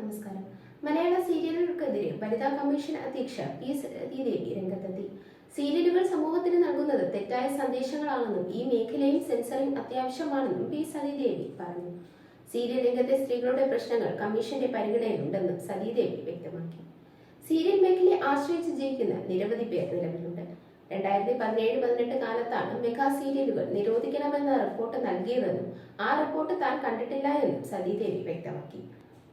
നമസ്കാരം. മലയാള സീരിയലുകൾക്കെതിരെ വനിതാ കമ്മീഷൻ അധ്യക്ഷ പി സതീദേവി രംഗത്തെത്തി. സീരിയലുകൾ സമൂഹത്തിന് നൽകുന്നത് തെറ്റായ സന്ദേശങ്ങളാണെന്നും ഈ മേഖലയിൽ സെൻസറിംഗ് അത്യാവശ്യമാണെന്നും പി സതീദേവി പറഞ്ഞു. സീരിയൽ രംഗത്തെ സ്ത്രീകളുടെ പ്രശ്നങ്ങൾ കമ്മീഷന്റെ പരിഗണനയിലുണ്ടെന്നും സതീദേവി വ്യക്തമാക്കി. സീരിയൽ മേഖലയെ ആശ്രയിച്ച് ജീവിക്കുന്ന നിരവധി പേർ നിലവിലുണ്ട്. രണ്ടായിരത്തി പതിനേഴ് പതിനെട്ട് കാലത്താണ് മെഗാ സീരിയലുകൾ നിരോധിക്കണമെന്ന റിപ്പോർട്ട് നൽകിയതെന്നും ആ റിപ്പോർട്ട് താൻ കണ്ടിട്ടില്ല എന്നും സതീദേവി വ്യക്തമാക്കി.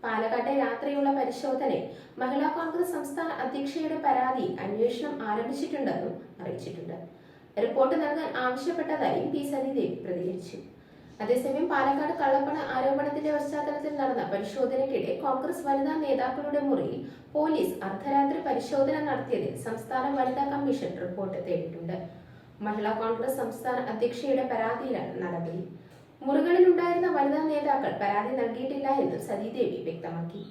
പാലക്കാട്ടെ രാത്രിയുള്ള പരിശോധനയിൽ മഹിളാ കോൺഗ്രസ് സംസ്ഥാന അധ്യക്ഷയുടെ പരാതി അന്വേഷണം ആരംഭിച്ചിട്ടുണ്ടെന്നും അറിയിച്ചിട്ടുണ്ട്. റിപ്പോർട്ട് നൽകാൻ ആവശ്യപ്പെട്ടതായും പി സനിദേവ് പ്രതികരിച്ചു. അതേസമയം പാലക്കാട് കള്ളപ്പണ ആരോപണത്തിന്റെ പശ്ചാത്തലത്തിൽ നടന്ന പരിശോധനയ്ക്കിടെ കോൺഗ്രസ് വനിതാ നേതാക്കളുടെ മുറിയിൽ പോലീസ് അർദ്ധരാത്രി പരിശോധന നടത്തിയതിൽ സംസ്ഥാന വനിതാ കമ്മീഷൻ റിപ്പോർട്ട് തേടിയിട്ടുണ്ട്. മഹിളാ കോൺഗ്രസ് സംസ്ഥാന അധ്യക്ഷയുടെ പരാതിയിലാണ് നടപടി. മുറികളിലുണ്ടായിരുന്ന വനിതാ നേതാക്കൾ പരാതി നൽകിയിട്ടില്ല എന്നും സതീദേവി വ്യക്തമാക്കി.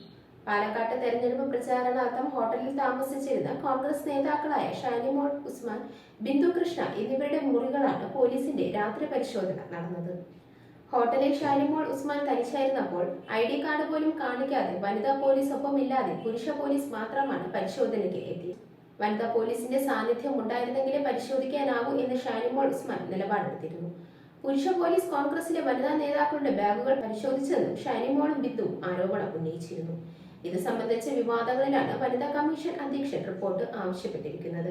പാലക്കാട്ട് തെരഞ്ഞെടുപ്പ് പ്രചാരണാർത്ഥം ഹോട്ടലിൽ താമസിച്ചിരുന്ന കോൺഗ്രസ് നേതാക്കളായ ഷാനിമോൾ ഉസ്മാൻ ബിന്ദു കൃഷ്ണ എന്നിവരുടെ മുറികളാണ് പോലീസിന്റെ രാത്രി പരിശോധന നടന്നത്. ഹോട്ടലിൽ ഷാനിമോൾ ഉസ്മാൻ തനിച്ചായിരുന്നപ്പോൾ ഐ ഡി കാർഡ് പോലും കാണിക്കാതെ വനിതാ പോലീസ് ഒപ്പമില്ലാതെ പുരുഷ പോലീസ് മാത്രമാണ് പരിശോധനയ്ക്ക് എത്തിയത്. വനിതാ പോലീസിന്റെ സാന്നിധ്യം ഉണ്ടായിരുന്നെങ്കിലേ പരിശോധിക്കാനാവൂ എന്ന് ഷാനിമോൾ ഉസ്മാൻ നിലപാടെടുത്തിരുന്നു. പുരുഷ പോലീസ് കോൺഗ്രസിലെ വനിതാ നേതാക്കളുടെ ബാഗുകൾ പരിശോധിച്ചെന്നും ഷൈനിമോളും ബിന്ദുവും ആരോപണം ഉന്നയിച്ചിരുന്നു. ഇത് സംബന്ധിച്ച വിവാദങ്ങളിലാണ് വനിതാ കമ്മീഷൻ അധ്യക്ഷൻ റിപ്പോർട്ട് ആവശ്യപ്പെട്ടിരിക്കുന്നത്.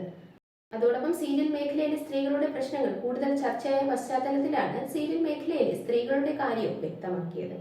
അതോടൊപ്പം സീരിയൽ മേഖലയിലെ സ്ത്രീകളുടെ പ്രശ്നങ്ങൾ കൂടുതൽ ചർച്ചയായ പശ്ചാത്തലത്തിലാണ് സീരിയൽ മേഖലയിലെ സ്ത്രീകളുടെ കാര്യവും വ്യക്തമാക്കിയത്.